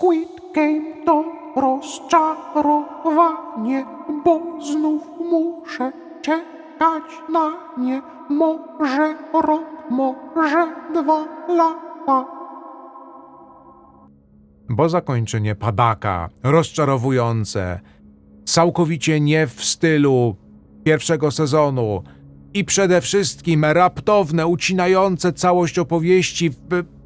Squid Game to rozczarowanie, bo znów muszę czekać na nie. Może rok, może dwa lata. Bo zakończenie padaka, rozczarowujące, całkowicie nie w stylu pierwszego sezonu i przede wszystkim raptowne, ucinające całość opowieści w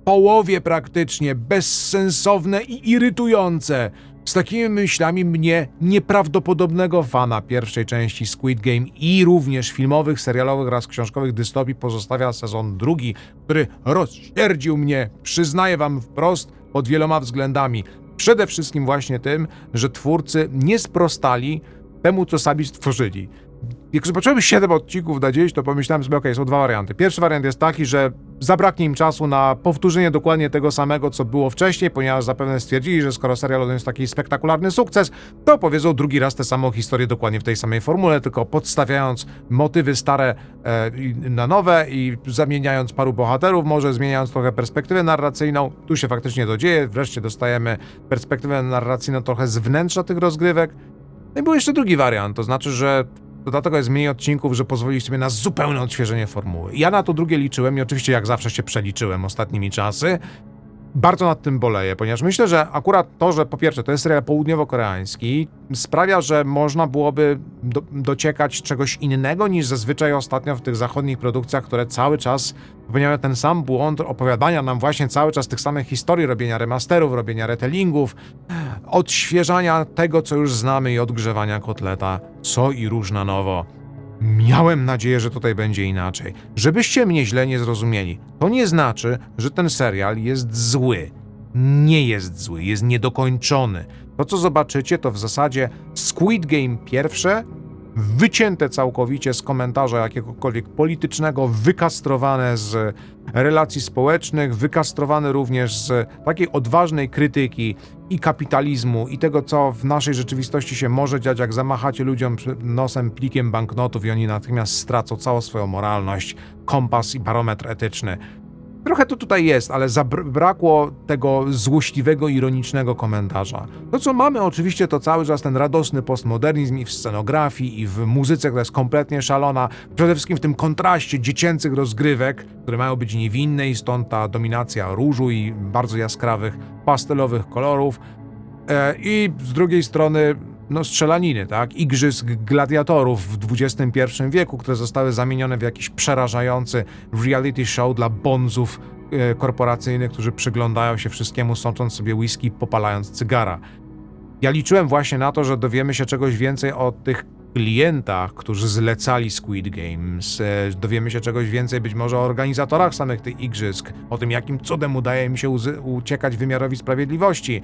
połowie praktycznie, bezsensowne i irytujące. Z takimi myślami mnie, nieprawdopodobnego fana pierwszej części Squid Game i również filmowych, serialowych oraz książkowych dystopii pozostawia sezon drugi, który rozsierdził mnie, przyznaję wam wprost, pod wieloma względami. Przede wszystkim właśnie tym, że twórcy nie sprostali temu, co sami stworzyli. Jak zobaczyłem 7 odcinków na 10, to pomyślałem sobie, okej, są dwa warianty. Pierwszy wariant jest taki, że zabraknie im czasu na powtórzenie dokładnie tego samego, co było wcześniej, ponieważ zapewne stwierdzili, że skoro serial odniósł taki spektakularny sukces, to powiedzą drugi raz tę samą historię dokładnie w tej samej formule, tylko podstawiając motywy stare e, na nowe i zamieniając paru bohaterów, może zmieniając trochę perspektywę narracyjną. Tu się faktycznie dodzieje, wreszcie dostajemy perspektywę narracyjną trochę z wnętrza tych rozgrywek. No i był jeszcze drugi wariant, to znaczy, że to dlatego jest mniej odcinków, że pozwoli sobie na zupełne odświeżenie formuły. Ja na to drugie liczyłem i oczywiście jak zawsze się przeliczyłem ostatnimi czasy. Bardzo nad tym boleję, ponieważ myślę, że akurat to, że po pierwsze to jest serial południowo-koreański, sprawia, że można byłoby do, dociekać czegoś innego niż zazwyczaj ostatnio w tych zachodnich produkcjach, które cały czas popełniają ten sam błąd opowiadania nam właśnie cały czas tych samych historii, robienia remasterów, robienia retellingów, odświeżania tego, co już znamy i odgrzewania kotleta, co i róż na nowo. Miałem nadzieję, że tutaj będzie inaczej. Żebyście mnie źle nie zrozumieli, to nie znaczy, że ten serial jest zły. Nie jest zły, jest niedokończony. To, co zobaczycie, to w zasadzie Squid Game pierwsze, wycięte całkowicie z komentarza jakiegokolwiek politycznego, wykastrowane z relacji społecznych, wykastrowane również z takiej odważnej krytyki i kapitalizmu i tego, co w naszej rzeczywistości się może dziać, jak zamachacie ludziom nosem plikiem banknotów i oni natychmiast stracą całą swoją moralność, kompas i barometr etyczny. Trochę to tutaj jest, ale zabrakło tego złośliwego, ironicznego komentarza. To, co mamy oczywiście, to cały czas ten radosny postmodernizm i w scenografii, i w muzyce, która jest kompletnie szalona. Przede wszystkim w tym kontraście dziecięcych rozgrywek, które mają być niewinne i stąd ta dominacja różu i bardzo jaskrawych, pastelowych kolorów. E, I z drugiej strony, no, strzelaniny, tak? Igrzysk gladiatorów w XXI wieku, które zostały zamienione w jakiś przerażający reality show dla bonzów e, korporacyjnych, którzy przyglądają się wszystkiemu, sącząc sobie whisky, popalając cygara. Ja liczyłem właśnie na to, że dowiemy się czegoś więcej o tych klientach, którzy zlecali Squid Games. E, Dowiemy się czegoś więcej być może o organizatorach samych tych igrzysk, o tym, jakim cudem udaje im się uciekać wymiarowi sprawiedliwości.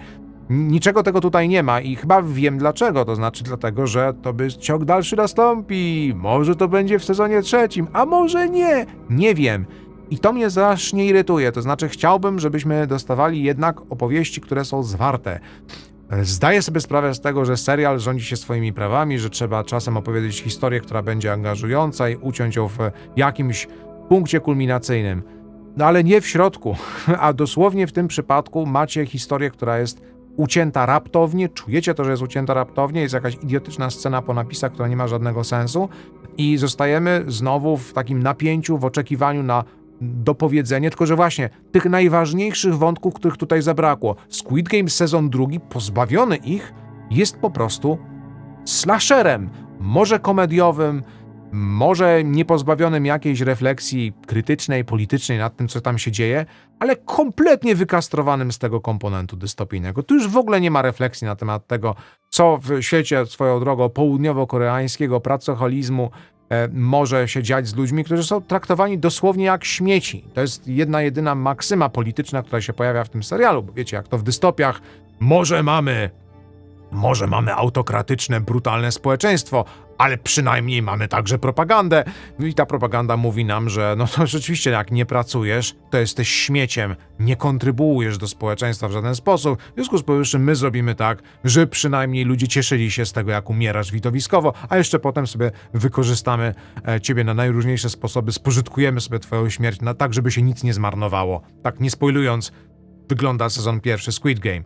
Niczego tego tutaj nie ma i chyba wiem dlaczego. To znaczy dlatego, że to by ciąg dalszy nastąpi. Może to będzie w sezonie trzecim, a może nie. Nie wiem. I to mnie strasznie irytuje. To znaczy chciałbym, żebyśmy dostawali jednak opowieści, które są zwarte. Zdaję sobie sprawę z tego, że serial rządzi się swoimi prawami, że trzeba czasem opowiedzieć historię, która będzie angażująca i uciąć ją w jakimś punkcie kulminacyjnym. No ale nie w środku, a dosłownie w tym przypadku macie historię, która jest ucięta raptownie, czujecie to, że jest ucięta raptownie, jest jakaś idiotyczna scena po napisach, która nie ma żadnego sensu i zostajemy znowu w takim napięciu, w oczekiwaniu na dopowiedzenie, tylko że właśnie tych najważniejszych wątków, których tutaj zabrakło. Squid Game sezon drugi, pozbawiony ich, jest po prostu slasherem. Może komediowym, może niepozbawionym jakiejś refleksji krytycznej, politycznej nad tym, co tam się dzieje, ale kompletnie wykastrowanym z tego komponentu dystopijnego. Tu już w ogóle nie ma refleksji na temat tego, co w świecie swoją drogą południowo-koreańskiego pracoholizmu e, może się dziać z ludźmi, którzy są traktowani dosłownie jak śmieci. To jest jedna, jedyna maksyma polityczna, która się pojawia w tym serialu, bo wiecie, jak to w dystopiach, może mamy może mamy autokratyczne, brutalne społeczeństwo, ale przynajmniej mamy także propagandę. I ta propaganda mówi nam, że no to rzeczywiście jak nie pracujesz, to jesteś śmieciem, nie kontrybuujesz do społeczeństwa w żaden sposób. W związku z powyższym my zrobimy tak, że przynajmniej ludzie cieszyli się z tego, jak umierasz widowiskowo, a jeszcze potem sobie wykorzystamy e, ciebie na najróżniejsze sposoby, spożytkujemy sobie twoją śmierć na tak, żeby się nic nie zmarnowało. Tak, nie spoilując, wygląda sezon pierwszy Squid Game.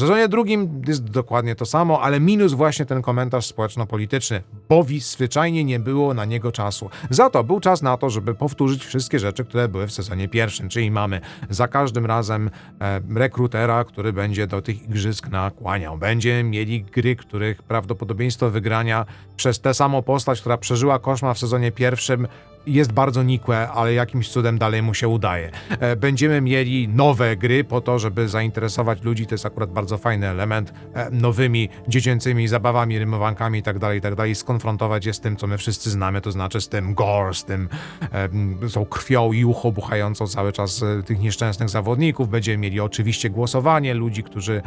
Sezonie drugim jest dokładnie to samo, ale minus właśnie ten komentarz społeczno-polityczny, bo zwyczajnie nie było na niego czasu. Za to był czas na to, żeby powtórzyć wszystkie rzeczy, które były w sezonie pierwszym, czyli mamy za każdym razem e, rekrutera, który będzie do tych igrzysk nakłaniał. Będziemy mieli gry, których prawdopodobieństwo wygrania przez tę samą postać, która przeżyła koszmar w sezonie pierwszym, jest bardzo nikłe, ale jakimś cudem dalej mu się udaje. E, Będziemy mieli nowe gry po to, żeby zainteresować ludzi. To jest akurat bardzo fajny element. e, Nowymi, dziecięcymi zabawami, rymowankami itd., itd. Skonfrontować je z tym, co my wszyscy znamy, to znaczy z tym gore, z tym e, tą krwią i ucho buchającą cały czas tych nieszczęsnych zawodników. Będziemy mieli oczywiście głosowanie ludzi, którzy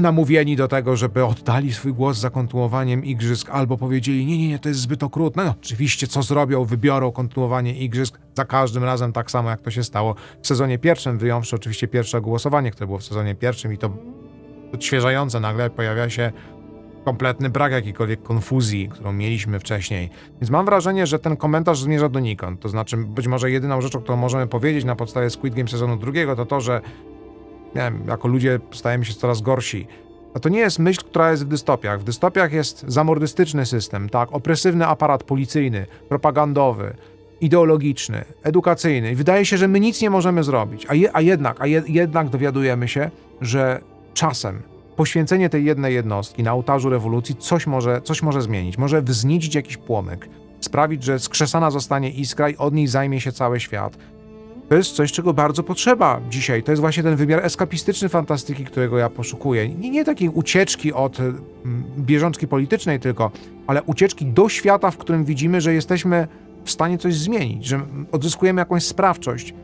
namówieni do tego, żeby oddali swój głos za kontynuowaniem igrzysk, albo powiedzieli, nie, nie, nie, to jest zbyt okrutne. No, oczywiście, co zrobią, wybiorą kontynuowanie igrzysk za każdym razem tak samo, jak to się stało w sezonie pierwszym, wyjąwszy oczywiście pierwsze głosowanie, które było w sezonie pierwszym i to odświeżające nagle pojawia się kompletny brak jakiejkolwiek konfuzji, którą mieliśmy wcześniej. Więc mam wrażenie, że ten komentarz zmierza donikąd. To znaczy, być może jedyną rzeczą, którą możemy powiedzieć na podstawie Squid Game sezonu drugiego, to to, że nie wiem, jako ludzie stajemy się coraz gorsi. A to nie jest myśl, która jest w dystopiach. W dystopiach jest zamordystyczny system, tak, opresywny aparat policyjny, propagandowy, ideologiczny, edukacyjny. I wydaje się, że my nic nie możemy zrobić. A, je, a jednak, a je, jednak dowiadujemy się, że czasem poświęcenie tej jednej jednostki na ołtarzu rewolucji coś może, coś może zmienić. Może wzniecić jakiś płomyk, sprawić, że skrzesana zostanie iskra i od niej zajmie się cały świat. To jest coś, czego bardzo potrzeba dzisiaj. To jest właśnie ten wymiar eskapistyczny fantastyki, którego ja poszukuję. Nie, nie takiej ucieczki od mm, bieżączki politycznej tylko, ale ucieczki do świata, w którym widzimy, że jesteśmy w stanie coś zmienić, że odzyskujemy jakąś sprawczość.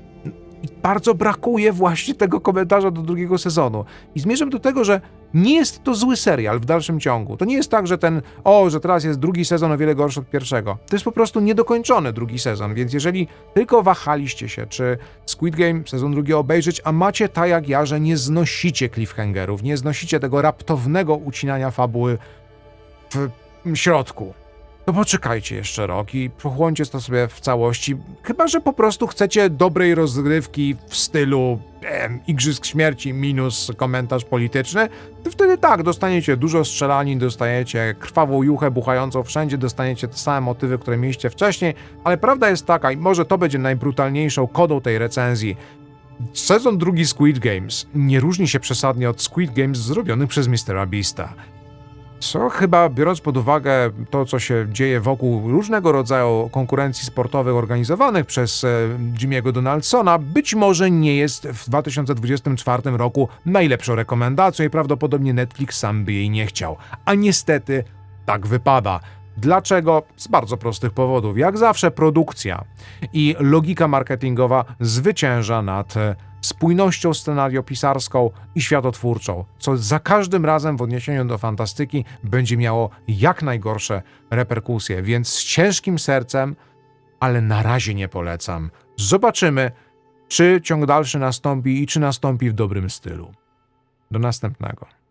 I bardzo brakuje właśnie tego komentarza do drugiego sezonu. I zmierzam do tego, że nie jest to zły serial w dalszym ciągu. To nie jest tak, że ten, o, że teraz jest drugi sezon o wiele gorszy od pierwszego. To jest po prostu niedokończony drugi sezon, więc jeżeli tylko wahaliście się, czy Squid Game sezon drugi obejrzeć, a macie tak jak ja, że nie znosicie cliffhangerów, nie znosicie tego raptownego ucinania fabuły w środku, to poczekajcie jeszcze rok i pochłoncie to sobie w całości. Chyba, że po prostu chcecie dobrej rozgrywki w stylu em, Igrzysk Śmierci minus komentarz polityczny, to wtedy tak, dostaniecie dużo strzelanin, dostajecie krwawą juchę buchającą wszędzie, dostaniecie te same motywy, które mieliście wcześniej, ale prawda jest taka, i może to będzie najbrutalniejszą kodą tej recenzji, Sezon drugi Squid Games nie różni się przesadnie od Squid Games zrobionych przez Mr. Beasta. Co chyba, biorąc pod uwagę to, co się dzieje wokół różnego rodzaju konkurencji sportowych organizowanych przez e, Jimmy'ego Donaldsona, być może nie jest w 2024 roku najlepszą rekomendacją i prawdopodobnie Netflix sam by jej nie chciał. A niestety tak wypada. Dlaczego? Z bardzo prostych powodów. Jak zawsze produkcja i logika marketingowa zwycięża nad e, spójnością scenariopisarską i światotwórczą, co za każdym razem w odniesieniu do fantastyki będzie miało jak najgorsze reperkusje, więc z ciężkim sercem, ale na razie nie polecam. Zobaczymy, czy ciąg dalszy nastąpi i czy nastąpi w dobrym stylu. Do następnego.